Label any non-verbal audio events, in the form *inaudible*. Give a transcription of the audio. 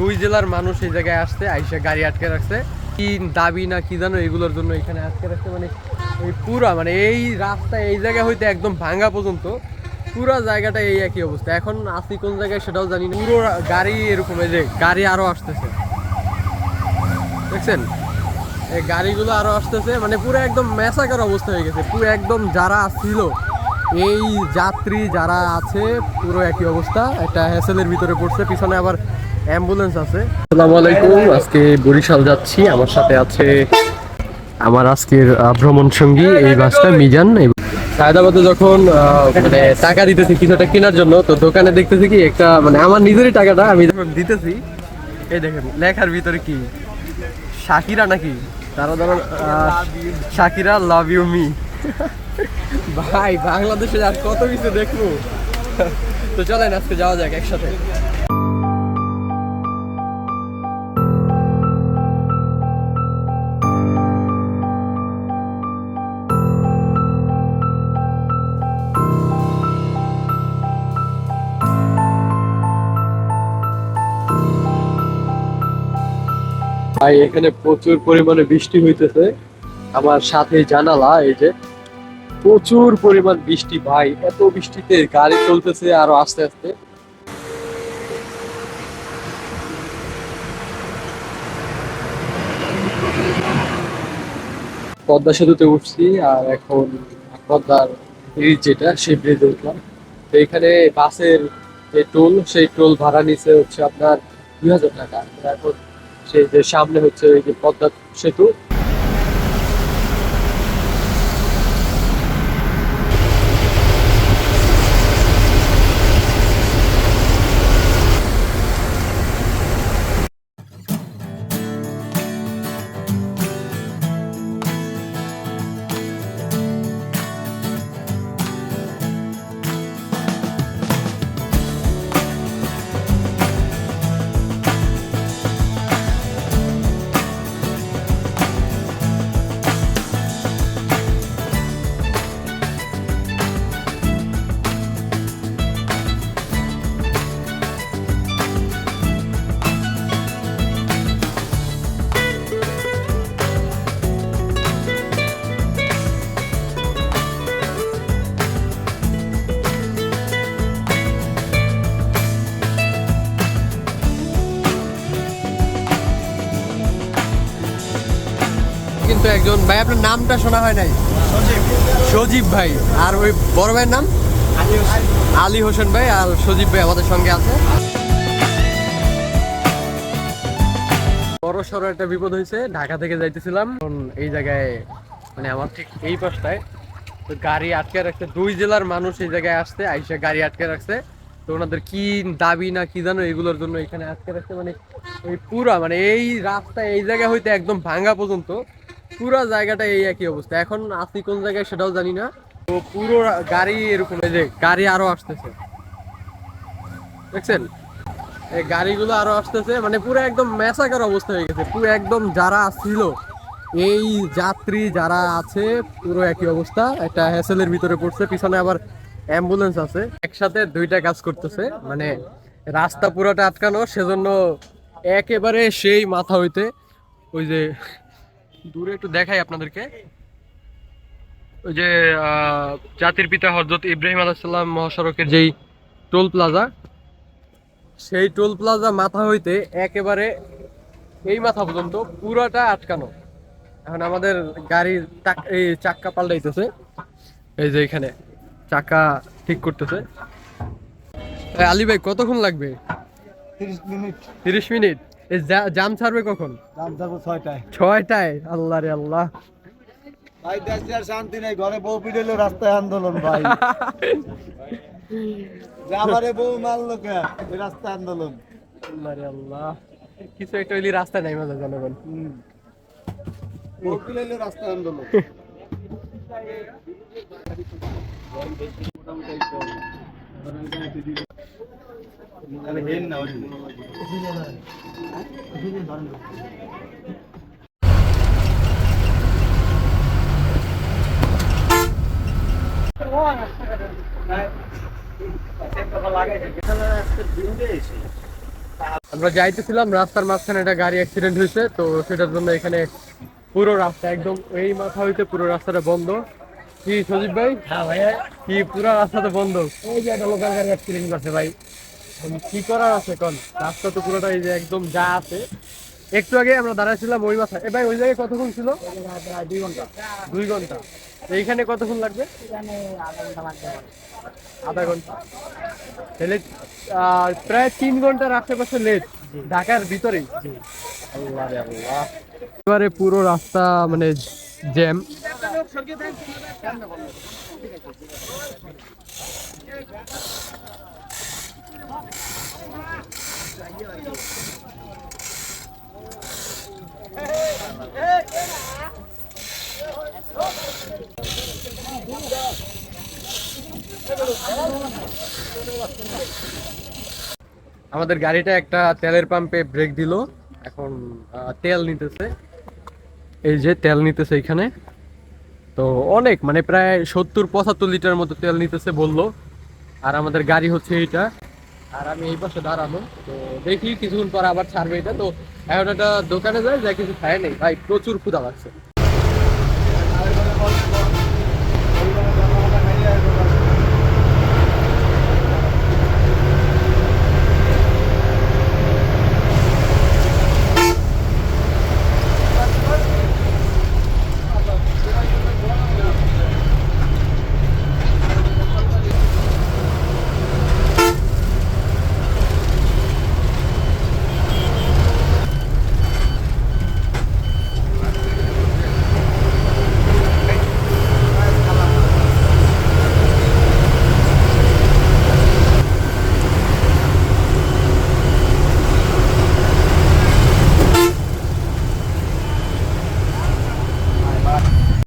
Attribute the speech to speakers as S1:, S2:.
S1: দুই জেলার মানুষ এই জায়গায় আসছে, আইসা গাড়ি আটকে রাখছে। কি দাবি না কি জানো, এগুলোর জন্য এখানে আটকে রাখছে মানে এই পুরা মানে এই রাস্তা এই জায়গা হইতে একদম ভাঙা পর্যন্ত পুরো জায়গাটা এই একই অবস্থা। এখন আসি কোন জায়গায় সেটাও জানি না। পুরো গাড়ি এরকম, এই যে গাড়ি আরও আসতেছে। দেখছেন? এই গাড়িগুলো আরও আসতেছে মানে পুরো একদম ম্যাসাকার অবস্থা হয়ে গেছে। পুরো একদম যারা ছিল, এই যাত্রী যারা আছে, পুরো একই অবস্থা। একটা হ্যাসেলের ভিতরে পড়ছে, পিছনে আবার অ্যাম্বুলেন্স আছে। আসসালামু আলাইকুম, আজকে বরিশাল যাচ্ছি। আমার সাথে আছে আমার আজকের ভ্রমণ সঙ্গী, এই বাসটা মিজান। সায়দাবাদে যখন মানে টাকা দিতেছি কিছুটা কেনার জন্য, তো দোকানে দেখতেছি কি একটা মানে আমার নিজেরই টাকাটা, আমি যখন দিতেছি, এই দেখেন, লেখার ভিতরে কি? শাকিরা নাকি? তারা ধরো শাকিরা লাভ ইউ মি ভাই, বাংলাদেশে আর কত কিছু দেখব? তো চলেন, আজকে যাওয়া যাক একসাথে। ভাই, এখানে প্রচুর পরিমাণে বৃষ্টি হইতেছে। আমার সাথে জানালা, এই যে। প্রচুর পরিমাণ বৃষ্টি, ভাই। এত বৃষ্টিতে গাড়ি চলতেছে আরও আস্তে আস্তে। পদ্মা সেতুতে উঠছি, আর এখন পদ্মার ব্রিজ যেটা, সেই ব্রিজে উঠলাম। তো এখানে বাসের যে টোল সেই টোল ভাড়া নিচে হচ্ছে আপনার দুই হাজার টাকা। এখন সেই যে সামনে হচ্ছে ওই যে পদ্মা সেতু। কিন্তু একজন, ভাই, আপনার নামটা শোনা হয় নাই? সজীব ভাই। আর ওই বড় ভাইয়ের নাম? আলী হোসেন ভাই, আর সজীব ভাই আমাদের সঙ্গে আছে। বড় সড়ো একটা বিপদ হয়েছে, ঢাকা থেকে যাইতেছিলাম। এই জায়গায় মানে আমার ঠিক এই পাশটায়, তো গাড়ি আটকে রাখছে। দুই জেলার মানুষ এই জায়গায় আসছে, আইসা গাড়ি আটকে রাখছে। তো ওনাদের কি দাবি না কি জানো, এগুলোর জন্য এখানে আটকে রাখছে। মানে এই পুরা মানে এই রাস্তা এই জায়গা হইতে একদম ভাঙা পর্যন্ত। পুরো জায়গাটা এই একই অবস্থা। এখন আসি কোন জায়গায় সেটাও জানি না। তো পুরো গাড়ি এরকম, এই যে গাড়ি আরও আসতেছে। দেখছেন? এই গাড়িগুলো আরও আসতেছে মানে পুরো একদম ম্যাসাকার অবস্থা হয়ে গেছে। পুরো একদম যারা ছিল, এই যাত্রী যারা আছে, পুরো একই অবস্থা। একটা হ্যাসেলের ভিতরে পড়ছে, পিছনে আবার অ্যাম্বুলেন্স আছে। একসাথে দুইটা কাজ করতেছে মানে রাস্তা পুরোটা আটকানো, সেজন্য একেবারে সেই মাথা হইতে ওই যে দূরে একটু দেখাই আপনাদেরকে। ওই যে জাতির পিতা হজরত ইব্রাহিম আলাইসাল্লাম মহাসড়কের যেই টোল প্লাজা সেই টোল প্লাজা মাথা হইতে একেবারে এই মাথা পর্যন্ত পুরাটা আটকানো। এখন আমাদের গাড়ির এই চাক্কা পাল্টাইতেছে। এই যে এখানে চাকা ঠিক করতেছে। আলী ভাই কতক্ষণ লাগবে?
S2: তিরিশ মিনিট।
S1: তিরিশ মিনিট? জাম ছাড়বে কখন?
S2: দাম থাকব ছয়টায়।
S1: ছয়টায়? আল্লাহ রে আল্লাহ।
S2: ভাই দেশে আর শান্তি নেই ঘরে বউ পিটাইলো রাস্তায় আন্দোলন ভাই। আমারে বউ মারলো কে? রাস্তায় আন্দোলন।
S1: আল্লাহ রে আল্লাহ। কিছু একটা হইলে রাস্তায় নাই মজা জনগণ।
S2: বউ পিটাইলো রাস্তায় আন্দোলন। *laughs*
S1: আমরা যাইতেছিলাম রাস্তার মাঝখানে একটা গাড়ি অ্যাক্সিডেন্ট হয়েছে তো সেটার জন্য এখানে পুরো রাস্তা একদম এই মাথা হইতে পুরো রাস্তাটা বন্ধ। কি সজীব ভাই?
S3: হ্যাঁ ভাইয়া।
S1: কি পুরো রাস্তাটা বন্ধ?
S3: ওই যে একটা লোকাল গাড়ি অ্যাক্সিডেন্ট করছে ভাই।
S1: কি করার আছে কোন রাস্তা তো পুরোটা এই যে একদম যা আছে। একটু আগে আমরা দাঁড়াইছিলাম ওই মাথায় এ ভাই, ওই জায়গায় কতক্ষণ ছিল?
S3: দুই ঘণ্টা।
S1: দুই ঘণ্টা এইখানে কতক্ষণ লাগবে?
S3: আধা
S1: ঘণ্টা। তাহলে প্রায় তিন ঘণ্টার আশেপাশে লেট ঢাকার ভিতরেই। এবারে পুরো রাস্তা মানে জ্যাম আমাদের গাড়িটা একটা তেলের পাম্পে ব্রেক দিল। এখন তেল নিতেছে। এই যে তেল নিতেছে এখানে। তো অনেক মানে প্রায় সত্তর, পঁচাত্তর লিটার মতো তেল নিতেছে বলল। আর আমাদের গাড়ি হচ্ছে এইটা। আর আমি এই পাশে দাঁড়ানো তো দেখি কিছুক্ষণ পর আবার ছাড়বে এটা। তো এখন একটা দোকানে যায় যা কিছু খায় নেই। ভাই, প্রচুর ক্ষুধা লাগছে।